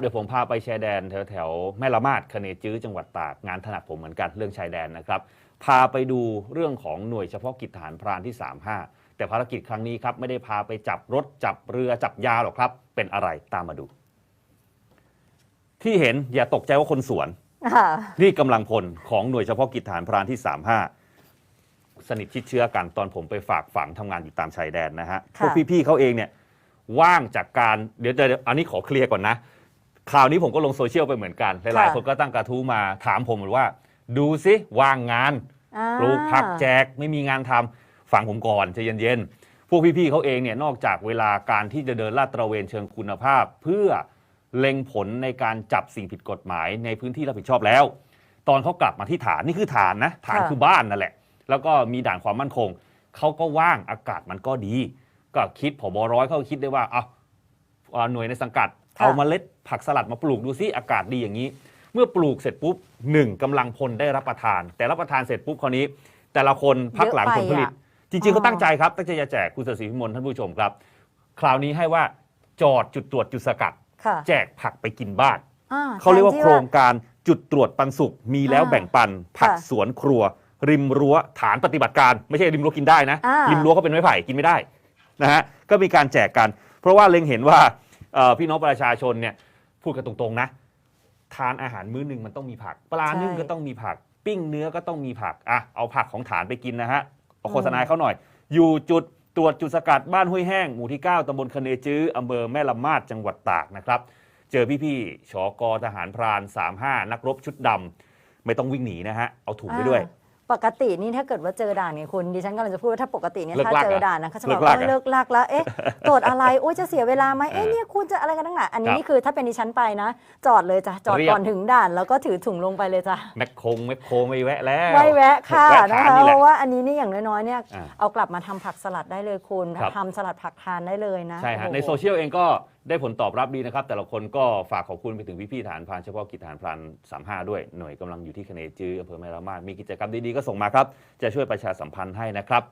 เดี๋ยวผมพาไปชายแดนแถวแถวๆแม่ละมาดคเนจื้อจังหวัดตากงานถนัดผมเหมือนกันเรื่องชายแดนนะครับพาไปดูเรื่องของหน่วยเฉพาะกิจทหารพรานที่ 35 แต่ภารกิจครั้งนี้ครับไม่ได้พาไปจับรถจับเรือจับยาหรอกครับ เป็นอะไรตามมาดู ที่เห็นอย่าตกใจว่าคนสวนค่ะนี่กำลังพลของหน่วยเฉพาะกิจฐานพรานที่ 35 สนิทชิดเชื้อกันตอนผมไปฝากฝังทำงานอยู่ตามชายแดนนะฮะพค่ะวกพี่ๆเขาเองเนี่ยว่างจากการเดี๋ยวเดี๋ยวอันนี้ขอเคลียร์ก่อนนะ ข่าวนี้ผมก็ลงโซเชียลไปเหมือนกัน หลายๆ คนก็ตั้งกระทู้มาถามผมว่า ดูซิว่างงานอ่าปลูกผักแจกไม่มีงานทำฟังผมก่อนใจเย็นๆ พวกพี่ๆเขาเองเนี่ยนอกจากเวลาการที่จะเดินลาดตระเวนเชิงคุณภาพ เพื่อเล็งผลในการจับสิ่งผิดกฎหมายในพื้นที่รับผิดชอบแล้ว ตอนเขากลับมาที่ฐานนี่คือฐานนะฐานค่ะคือบ้านนั่นแหละ แล้วก็มีด่านความมั่นคงเขาก็ว่างอากาศมันก็ดี ก็คิดผบร้อยเขาคิดได้ว่าเอาเอาหน่วยในสังกัดค่ะ เอาเมล็ดผักสลัดมาปลูกดูซิอากาศดีอย่างนี้ เมื่อปลูกเสร็จปุ๊บหนึ่งกำลังพลได้รับประทาน แต่รับประทานเสร็จปุ๊บคราวนี้ แต่ละคนพักหลังผลผลิต จริงๆเขาตั้งใจครับตั้งใจจะแจกคุณสศิพิมลท่านผู้ชมครับ คราวนี้ให้ว่าจอดจุดตรวจจุดสกัดค่ะแจกผักไปกินบ้านอ่เขาเรียกว่าแทนโคที่รงการจุดตรวจปันสุขมีแล้วอ่าแบ่งปัน ผักค่ะสวนครัว ริมรั้วฐานปฏิบัติการ ไม่ใช่ริมรั้วกินได้นะอ่าริมรั้วเขาเป็นไม้ไผ่กินไม่ได้นะฮะก็มีการแจกกัน เพราะว่าเล็งเห็นว่าเอ่อ พี่น้องประชาชนเนี่ยพูดกันตรงๆนะ ทานอาหารมื้อหนึ่งมันต้องมีผัก ปลานึ่งก็ต้องมีผัก ปิ้งเนื้อก็ต้องมีผักอะเอาผักของฐานไปกินนะฮะเอาโฆษณาให้เขาหน่อย อยู่จุดตรวจจุดสกัดบ้านห้วยแห้งหมู่ที่ 9ตำบลคเนจื้ออำเภอแม่ละมาดจังหวัดตากนะครับเจอพี่ๆชกทหารพราน 35 นักรบชุดดำไม่ต้องวิ่งหนีนะฮะเอาถุงไปด้วยอ่า ปกตินี่ถ้าเกิดว่าเจอด่านเนี่ยคุณดิฉันกำลังจะพูดว่าถ้าปกติเนี่ยเลิกถ้าลากเจอเหรอด่านนะเขาจะบอกเลิกลากว่าเหรอเลิกลากแล้วเอ๊ะตรวจอะไรโอ้ยจะเสียเวลาไหมเอ๊ะเออเนี่ยคุณจะอะไรกันตั้งหนาอันนี้ครับนี่คือถ้าเป็นดิฉันไปนะ จอดเลยจ้ะจอดเรียก ก่อนถึงด่าน แล้วก็ถือถุงลงไปเลยจ้ะแมคโคงแมคโครไม่แวะแล้ว ไม่แวะค่ะแวะนะฐานคะนี่แหเพละราะว่าอันนี้นี่อย่างน้อยๆเนี่ยอ่าเอากลับมาทำผักสลัดได้เลยคุณครับ ทำสลัดผักทานได้เลยนะใช่ฮะโอ้โห ในโซเชียลเองก็ ได้ผลตอบรับดีนะครับ แต่ละคนก็ฝากขอบคุณไปถึงพี่ๆฐานพรานเฉพาะกิจฐานพราน35ด้วยหน่วยกำลังอยู่ที่คเนจื้ออำเภอแม่ละมาดมีกิจกรรมดีๆก็ส่งมาครับ จะช่วยประชาสัมพันธ์ให้นะครับ